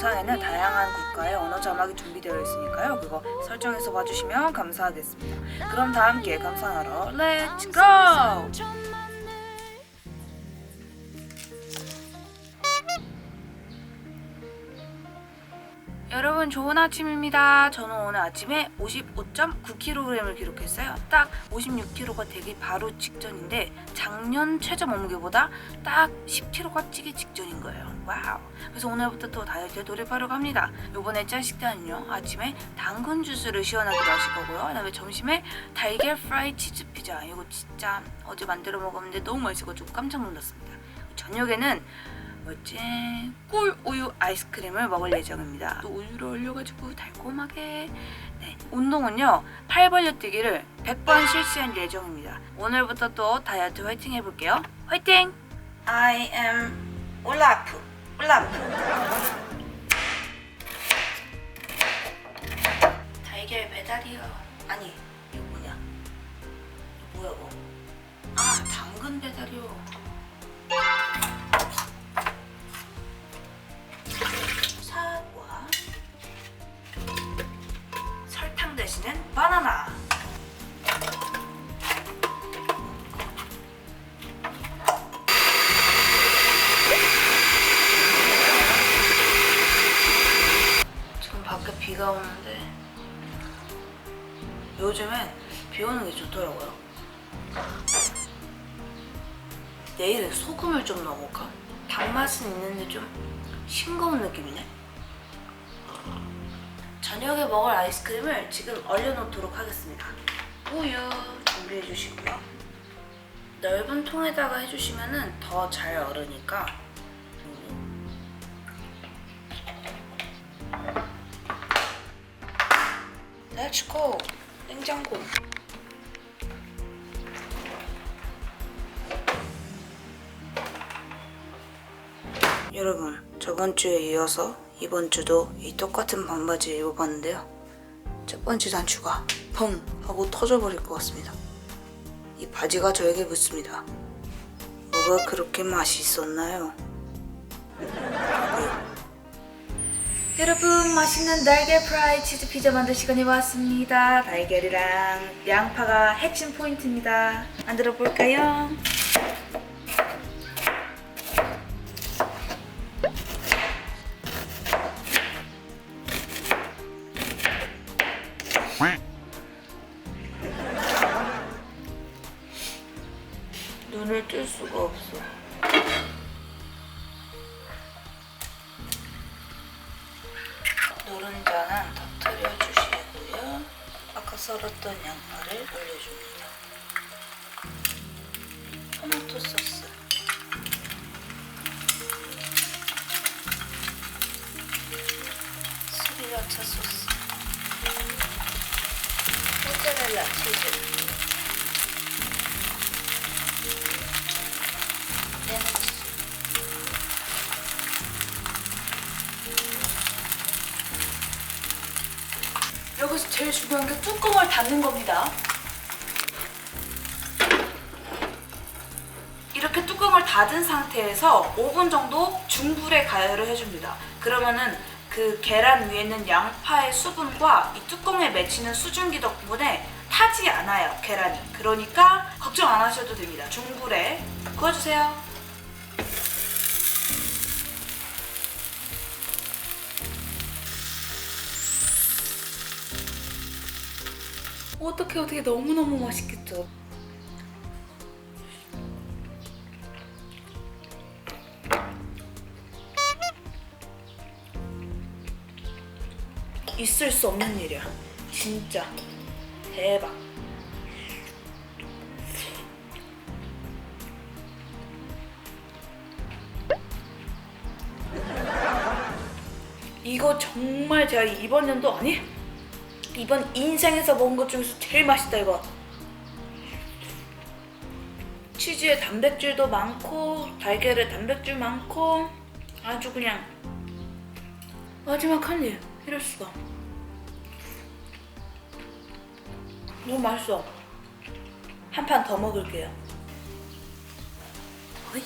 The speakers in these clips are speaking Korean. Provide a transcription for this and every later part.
영상에는 다양한 국가의 언어 자막이 준비되어 있으니까요. 그거 설정해서 봐주시면 감사하겠습니다. 그럼 다 함께 감상하러 렛츠 고! 여러분 좋은 아침입니다. 저는 오늘 아침에 55.9kg을 기록했어요. 딱 56kg가 되기 바로 직전인데 작년 최저 몸무게보다 딱 10kg가 찌기 직전인 거예요. 와우. 그래서 오늘부터 또 다이어트에 돌입하려 합니다. 요번에 짤 식단은요. 아침에 당근 주스를 시원하게 마실 거고요. 그다음에 점심에 달걀 프라이 치즈 피자. 이거 진짜 어제 만들어 먹었는데 너무 맛있어가지고 깜짝 놀랐습니다. 저녁에는 뭐지? 꿀 우유 아이스크림을 먹을 예정입니다. 또 우유를 올려가지고 달콤하게. 네. 운동은요. 팔 벌려 뛰기를 100번 실시할 예정입니다. 오늘부터 또 다이어트 화이팅 해볼게요. 화이팅! I am 올라프. 올라프. 달걀 배달이요. 아니 이거 뭐냐? 이거 뭐야 이거? 아 당근 배달이요. 대신엔 바나나 지금 밖에 비가 오는데 요즘엔 비 오는 게 좋더라고요 내일은 소금을 좀 넣어볼까? 단맛은 있는데 좀 싱거운 느낌이네. 저녁에 먹을 아이스크림을 지금 얼려놓도록 하겠습니다. 우유 준비해 주시고요. 넓은 통에다가 해주시면 더 잘 얼으니까 Let's go! 냉장고 여러분 저번 주에 이어서 이번 주도 이 똑같은 반바지 입어봤는데요. 첫 번째 단추가 펑 하고 터져버릴 것 같습니다. 이 바지가 저에게 묻습니다. 뭐가 그렇게 맛있었나요? 여러분 맛있는 달걀 프라이 치즈 피자 만들 시간이 왔습니다. 달걀이랑 양파가 핵심 포인트입니다. 만들어 볼까요? 없어. 노른자는 터트려 주시고요. 아까 썰었던 양파 제일 중요한 게 뚜껑을 닫는 겁니다. 이렇게 뚜껑을 닫은 상태에서 5분 정도 중불에 가열을 해줍니다. 그러면은 그 계란 위에 있는 양파의 수분과 이 뚜껑에 맺히는 수증기 덕분에 타지 않아요, 계란이. 그러니까 걱정 안 하셔도 됩니다. 중불에 구워주세요. 어떻게 어떻게 너무너무 맛있겠죠? 있을 수 없는 일이야. 진짜 대박. 이거 정말 제가 이번 연도 아니 이번 인생에서 먹은 것 중에서 제일 맛있다 이거. 치즈에 단백질도 많고 달걀에 단백질 많고 아주 그냥 마지막 한입 이럴 수가. 너무 맛있어. 한 판 더 먹을게요. 어이.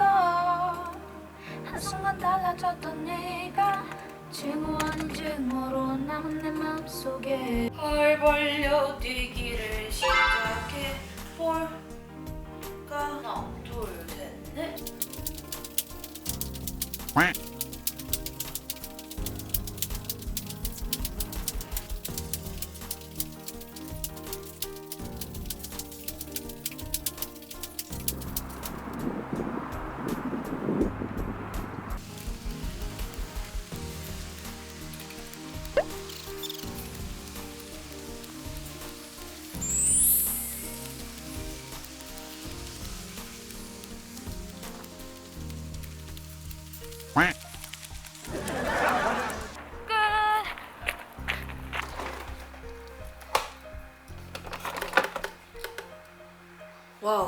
박혀있어 한순간 달라졌던 내가 징후 아닌 징후로 남은 내 맘속에 헐 벌려 뛰기를 시작해 볼까? 하나 둘셋넷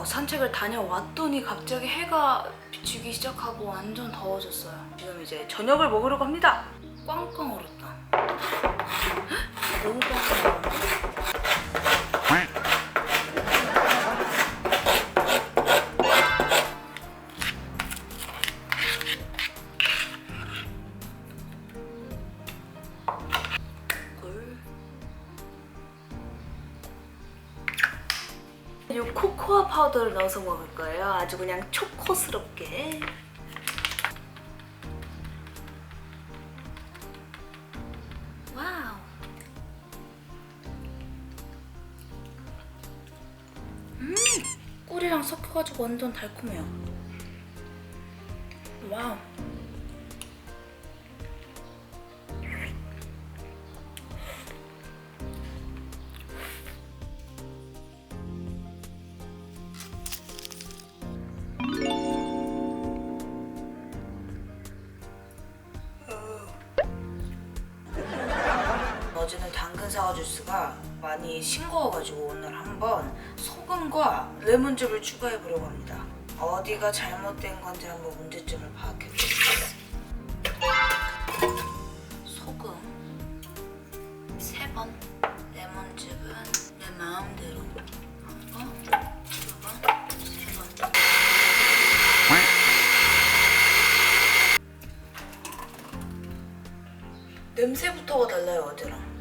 산책을 다녀왔더니 갑자기 해가 비추기 시작하고 완전 더워졌어요. 지금 이제 저녁을 먹으려고 합니다. 꽝꽝 얼었다. 헉, 너무 꽝꽝 먹을 거예요. 아주 그냥 초코스럽게. 와우. 음, 꿀이랑 섞여가지고 완전 달콤해요. 와우. 어제는 당근 사과 주스가 많이 싱거워가지고 오늘 한번 소금과 레몬즙을 추가해 보려고 합니다. 어디가 잘못된 건지 한번 문제점을 파악해 보겠습니다. 소금 세 번, 레몬즙은 내 마음대로 한 번, 두 번, 세 번. 냄새부터가 달라요 어제랑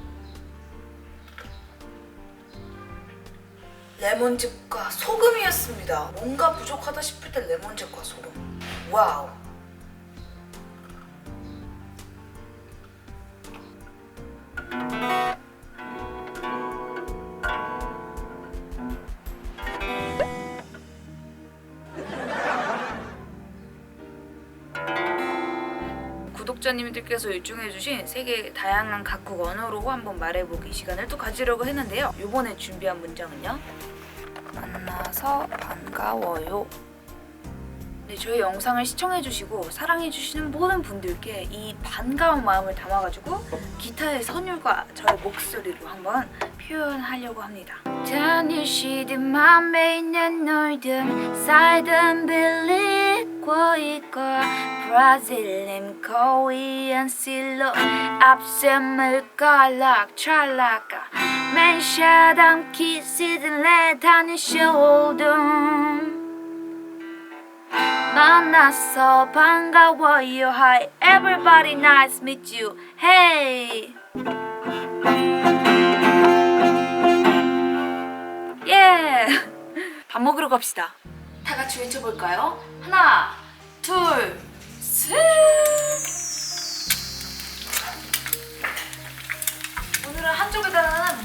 레몬즙과 소금이었습니다 뭔가 부족하다 싶을 때 레몬즙과 소금 와우 구독자님들께서 요청해주신 세계 다양한 각국 언어로 한번 말해보기 시간을 또 가지려고 했는데요. 이번에 준비한 문장은요. 만나서 반가워요. 네, 저희 영상을 시청해주시고 사랑해주시는 모든 분들께 이 반가운 마음을 담아가지고 기타의 선율과 저의 목소리로 한번 표현하려고 합니다. 다니시듯 맘에 있는 놀든 살든 빌리고 있고 브라질린 코리안 실로 앞샘을 깔락 찰락가 맨샤담 키스든 레다니 쇼든 만나서 반가워요 Hi everybody nice meet you Hey 예! 밥 먹으러 갑시다. 다 같이 외쳐볼까요? 하나, 둘, 셋!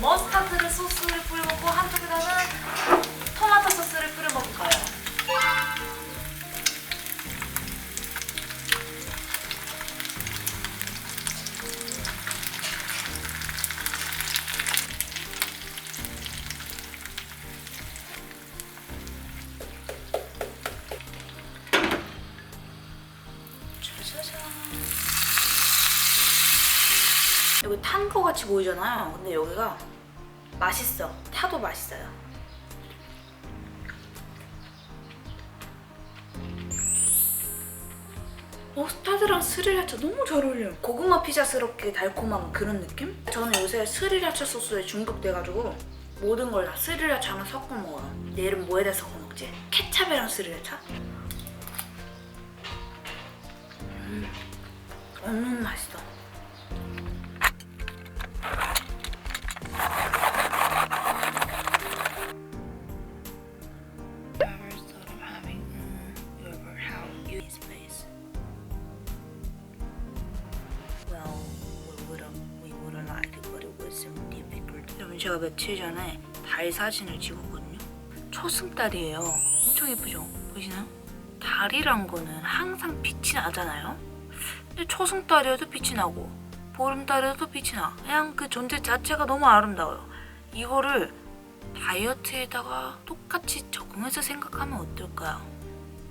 머스타드 소스를 뿌려 먹고 한쪽에다는 토마토 소스를 뿌려 먹을 거예요. 여기 탄 거 같이 보이잖아요. 근데 여기가 머스타드랑 스리라차 너무 잘 어울려요. 고구마 피자스럽게 달콤한 그런 느낌? 저는 요새 스리라차 소스에 중독돼가지고 모든 걸 다 스리라차랑 섞어 먹어요. 내일은 뭐에다 섞어 먹지? 케찹이랑 스리라차? 음, 너무 맛있어. 제가 며칠 전에 달 사진을 찍었거든요. 초승달이에요. 엄청 예쁘죠? 보이시나요? 달이란 거는 항상 빛이 나잖아요. 근데 초승달이어도 빛이 나고 보름달이어도 빛이 나. 그냥 그 존재 자체가 너무 아름다워요. 이거를 다이어트에다가 똑같이 적응해서 생각하면 어떨까요?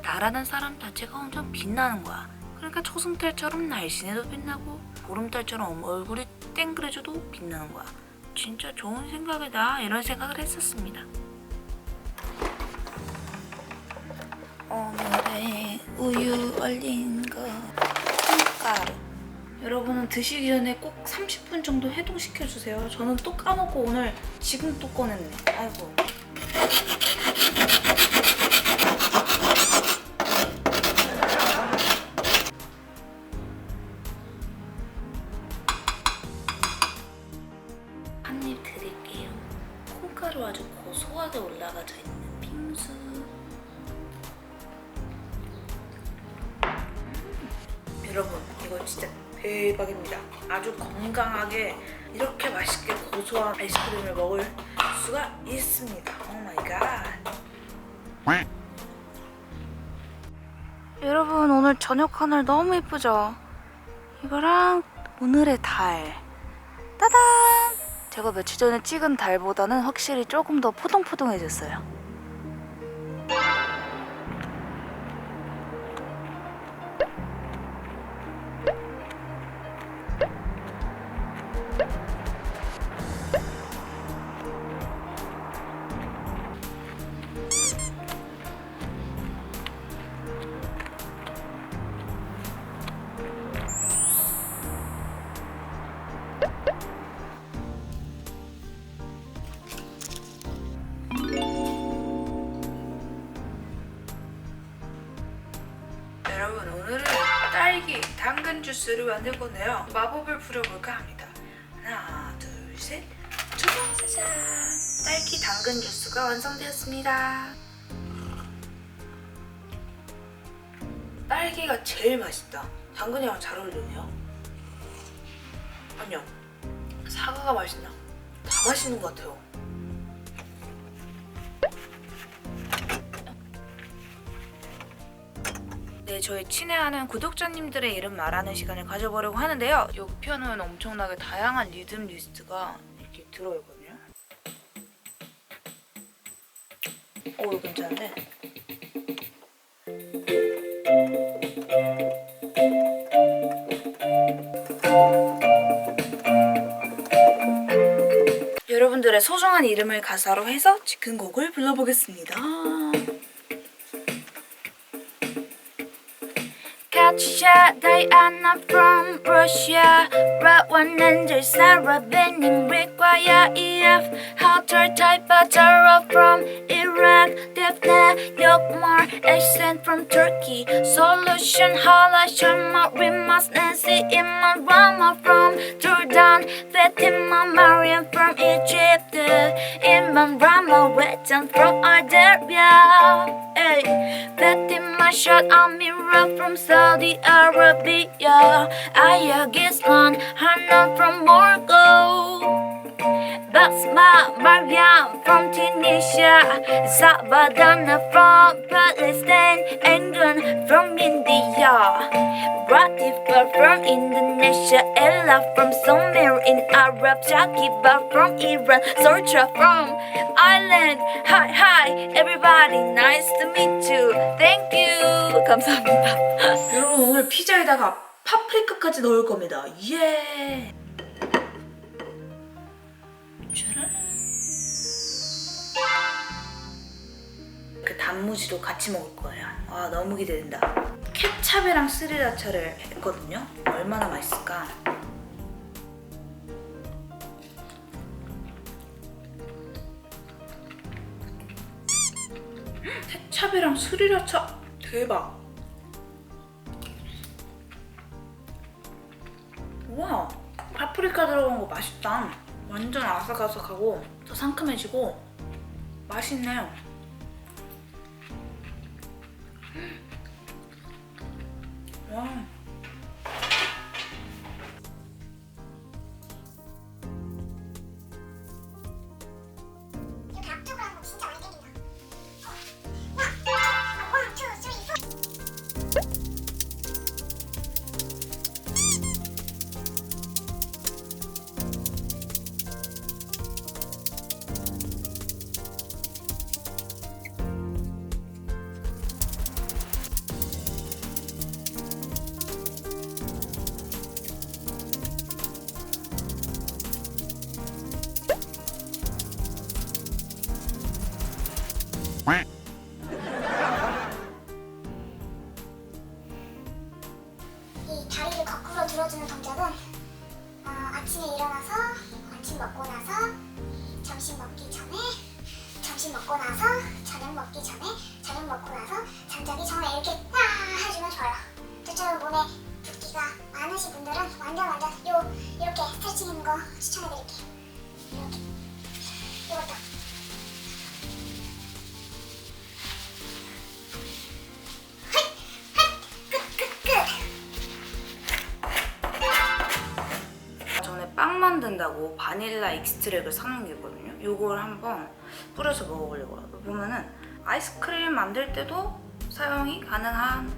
나라는 사람 자체가 엄청 빛나는 거야. 그러니까 초승달처럼 날씬해도 빛나고 보름달처럼 얼굴이 땡그레져도 빛나는 거야. 진짜 좋은 생각이다 이런 생각을 했었습니다. 오늘의 우유 얼린 거 콩가루 여러분은 드시기 전에 꼭 30분 정도 해동시켜 주세요. 저는 또 까먹고 오늘 지금 또 꺼냈네. 아이고. 건강하게 이렇게 맛있게 고소한 아이스크림을 먹을 수가 있습니다. 오 마이 갓. 여러분 오늘 저녁 하늘 너무 예쁘죠? 이거랑 오늘의 달. 따단! 제가 며칠 전에 찍은 달보다는 확실히 조금 더 포동포동해졌어요. 주스를 만들 건데요. 마법을 부려볼까 합니다. 하나, 둘, 셋. 짜잔! 딸기 당근 주스가 완성되었습니다. 딸기가 제일 맛있다. 당근이랑 잘 어울리네요. 아니요. 사과가 맛있나? 다 맛있는 것 같아요. 네, 저희 친애하는 구독자님들의 이름 말하는 시간을 가져보려고 하는데요. 이 편은 엄청나게 다양한 리듬 리스트가 이렇게 들어있거든요. 오, 이거 괜찮은데? 여러분들의 소중한 이름을 가사로 해서 지금 곡을 불러보겠습니다. Katya Diana from Russia 라완난절 사라 베닝 require EF Hotter type Batara from Iraq? Defne Yokmar accent from Turkey. Solution Hala Sharma Rimas Nancy Iman Rama from Jordan. Fatima Mariam from Egypt. Iman Rama Wetan from Algeria Hey, Fatima Shad Amira from Saudi Arabia. Aya Gislan Hanan from Morocco Basma Maryam from Tunisia Sabadana from Palestine England from India Ratifa from Indonesia Ella from somewhere in Arab Shakiba from Iran Sorcha from Ireland Hi hi everybody nice to meet you Thank you 감사합니다 여러분 오늘 피자에다가 파프리카까지 넣을 겁니다 예 짜란. 그 단무지도 같이 먹을 거예요. 아 너무 기대된다. 케찹이랑 스리라차를 했거든요. 얼마나 맛있을까? 케찹이랑 스리라차 대박. 와 파프리카 들어간 거 맛있다. 완전 아삭아삭하고 더 상큼해지고 맛있네요. 점심 먹고 나서 저녁 먹기 전에 저녁 먹고 나서 잠자기 전에 이렇게 딱 해주면 좋아요. 저처럼 몸에 붓기가 많으신 분들은 완전 완전 요 이렇게 스트레칭 있는 거 추천해드릴게요. 빵 만든다고 바닐라 익스트랙을 사놓은 게 있거든요. 요걸 한번 뿌려서 먹어보려고 해요. 보면은 아이스크림 만들 때도 사용이 가능한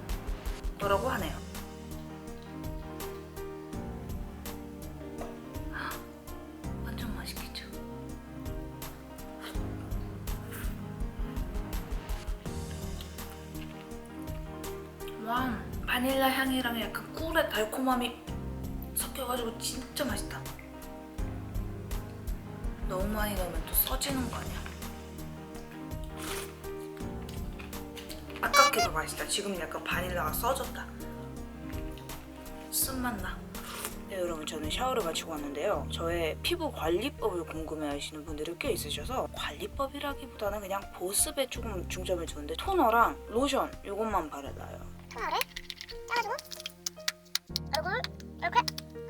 거라고 하네요. 완전 맛있겠죠? 와, 바닐라 향이랑 약간 꿀의 달콤함이 섞여가지고 진짜 맛있다. 너무 많이 넣으면 또 써지는 거 아니야? 아깝게도 맛있다. 지금 약간 바닐라가 써졌다. 쓴맛 나. 네, 여러분 저는 샤워를 마치고 왔는데요. 저의 피부 관리법을 궁금해하시는 분들이 꽤 있으셔서 관리법이라기보다는 그냥 보습에 조금 중점을 두는데 토너랑 로션 이것만 바르나요. 토너를 짜가지고 얼굴 이렇게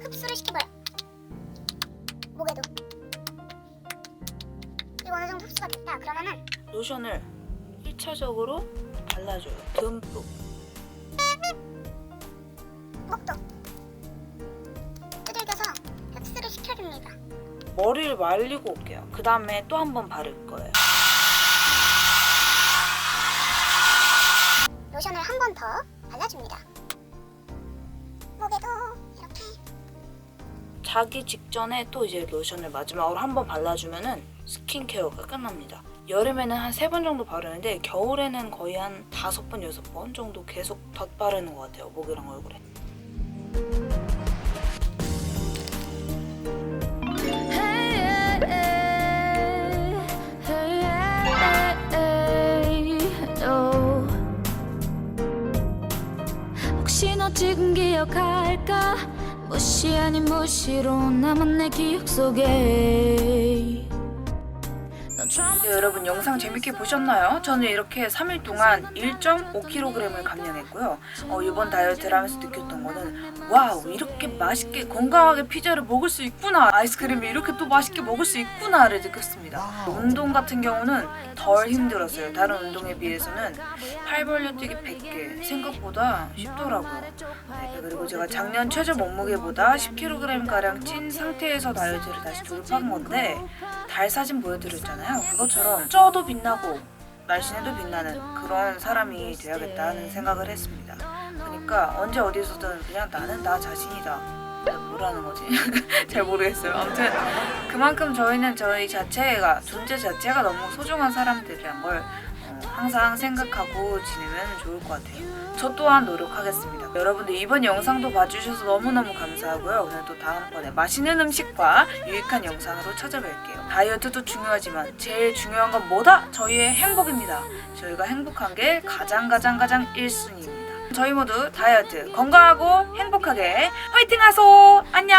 흡수를 시켜버려. 목에도. 어느 정도 흡수가 됐다. 그러면은 로션을 1차적으로 발라줘요. 듬뿍. 목도 두들겨서 흡수를 시켜줍니다. 머리를 말리고 올게요. 그 다음에 또 한 번 바를 거예요. 로션을 한 번 더 자기 직전에 또 이제 로션을 마지막으로 한 번 발라주면은 스킨케어가 끝납니다. 여름에는 한 세 번 정도 바르는데 겨울에는 거의 한 다섯 번, 여섯 번 정도 계속 덧바르는 것 같아요. 목이랑 얼굴에. 지금 기억할까 무시 아닌 무시로 남은 내 기억 속에 네, 여러분 영상 재밌게 보셨나요? 저는 이렇게 3일 동안 1.5kg을 감량했고요. 어, 이번 다이어트를 하면서 느꼈던 거는 와우 이렇게 맛있게 건강하게 피자를 먹을 수 있구나 아이스크림을 이렇게 또 맛있게 먹을 수 있구나를 느꼈습니다. 운동 같은 경우는 덜 힘들었어요. 다른 운동에 비해서는 팔 벌려 뛰기 100개 생각보다 쉽더라고요. 네, 그리고 제가 작년 최저 몸무게보다 10kg 가량 찐 상태에서 다이어트를 다시 돌입한 건데 달 사진 보여드렸잖아요. 그것 처럼 쪄도 빛나고 날씬해도 빛나는 그런 사람이 돼야겠다 하는 생각을 했습니다. 그러니까 언제 어디서든 그냥 나는 나 자신이다. 뭐라는 거지? 잘 모르겠어요. 아무튼 그만큼 저희는 저희 자체가 존재 자체가 너무 소중한 사람들이란 걸 어, 항상 생각하고 지내면 좋을 것 같아요. 저 또한 노력하겠습니다. 여러분들 이번 영상도 봐주셔서 너무너무 감사하고요. 오늘 또 다음번에 맛있는 음식과 유익한 영상으로 찾아뵐게요. 다이어트도 중요하지만 제일 중요한 건 뭐다? 저희의 행복입니다. 저희가 행복한 게 가장 가장 가장 1순위입니다. 저희 모두 다이어트 건강하고 행복하게 화이팅 하소 안녕